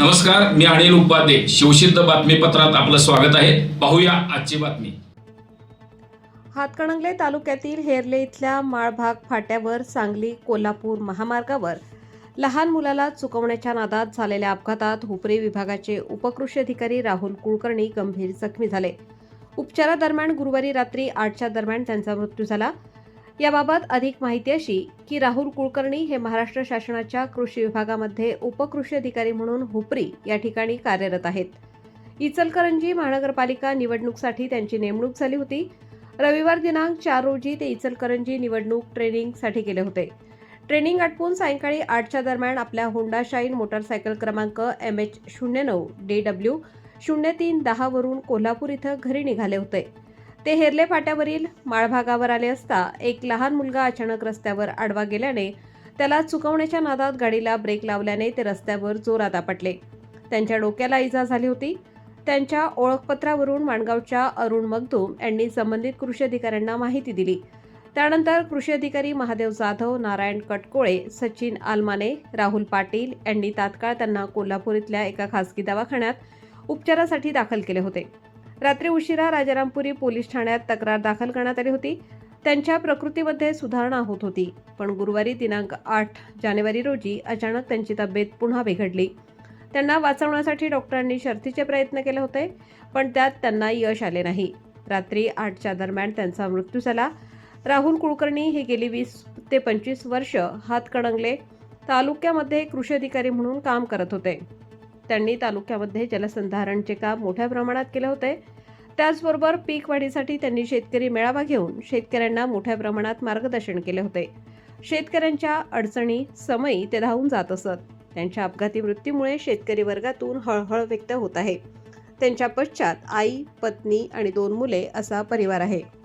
नमस्कार मी अनिल उपाध्ये. शिवसिद्ध बातमीपत्रात आपलं स्वागत आहे. पाहूया आजची बातमी. हातकणंगले तालुक्यातील हेरले इथल्या माळभाग फाट्यावर सांगली कोल्हापूर महामार्गावर लहान मुलाला चुकवण्याच्या नादात झालेल्या अपघातात हुपरी विभागाचे उपकृषी अधिकारी राहुल कुलकर्णी गंभीर जखमी झाले. उपचारादरम्यान गुरुवारी रात्री आठच्या दरम्यान त्यांचा मृत्यू झाला. याबाबत अधिक माहिती अशी की राहुल कुलकर्णी हे महाराष्ट्र शासनाच्या कृषी विभागामध्ये उपकृषी अधिकारी म्हणून हुपरी या ठिकाणी कार्यरत आहेत. इचलकरंजी महानगरपालिका निवडणूकसाठी त्यांची नेमणूक झाली होती. रविवार दिनांक चार रोजी ते इचलकरंजी निवडणूक ट्रेनिंगसाठी गेले होते. ट्रेनिंग आटपून सायंकाळी आठच्या दरम्यान आपल्या होंडा शाईन मोटरसायकल क्रमांक एम एच शून्य नऊ डी डब्ल्यू शून्य तीन दहावरून कोल्हापूर इथं घरी निघाले होते. ते हेरले फाट्यावरील माळभागावर आले असता एक लहान मुलगा अचानक रस्त्यावर आडवा गेल्याने त्याला चुकवण्याच्या नादात गाडीला ब्रेक लावल्याने ते रस्त्यावर जोरात आपटले. त्यांच्या डोक्याला इजा झाली होती. त्यांच्या ओळखपत्रावरून माणगावच्या अरुण मगदूम यांनी संबंधित कृषी अधिकाऱ्यांना माहिती दिली. त्यानंतर कृषी अधिकारी महादेव जाधव नारायण कटकोळे सचिन आलमाने राहुल पाटील यांनी तात्काळ त्यांना कोल्हापूर इथल्या एका खासगी दवाखान्यात उपचारासाठी दाखल केले होते. रात्री उशिरा राजारामपुरी पोलीस ठाण्यात तक्रार दाखल करण्यात आली होती. त्यांच्या प्रकृतीमध्ये सुधारणा होत होती. पण गुरुवारी दिनांक आठ जानेवारी रोजी अचानक त्यांची तब्येत पुन्हा बिघडली. त्यांना वाचवण्यासाठी डॉक्टरांनी शर्थीचे प्रयत्न केले होते पण त्यात त्यांना यश आले नाही. रात्री आठच्या दरम्यान त्यांचा मृत्यू झाला. राहुल कुलकर्णी हे गेली वीस ते पंचवीस वर्ष हातकणंगले तालुक्यामध्ये कृषी अधिकारी म्हणून काम करत होते. त्यांनी तालुक्यामध्ये जलसंधारणचे काम मोठ्या प्रमाणात केले होते. त्याचबरोबर पीक वाढीसाठी त्यांनी शेतकरी मेळावा घेऊन शेतकऱ्यांना मोठ्या प्रमाणात मार्गदर्शन केले होते. शेतकऱ्यांच्या अडचणी समयी ते धावून जात असत. त्यांच्या अपघाती मृत्यूमुळे शेतकरी वर्गातून हळहळ व्यक्त होत आहे. त्यांच्या पश्चात आई पत्नी आणि दोन मुले असा परिवार आहे.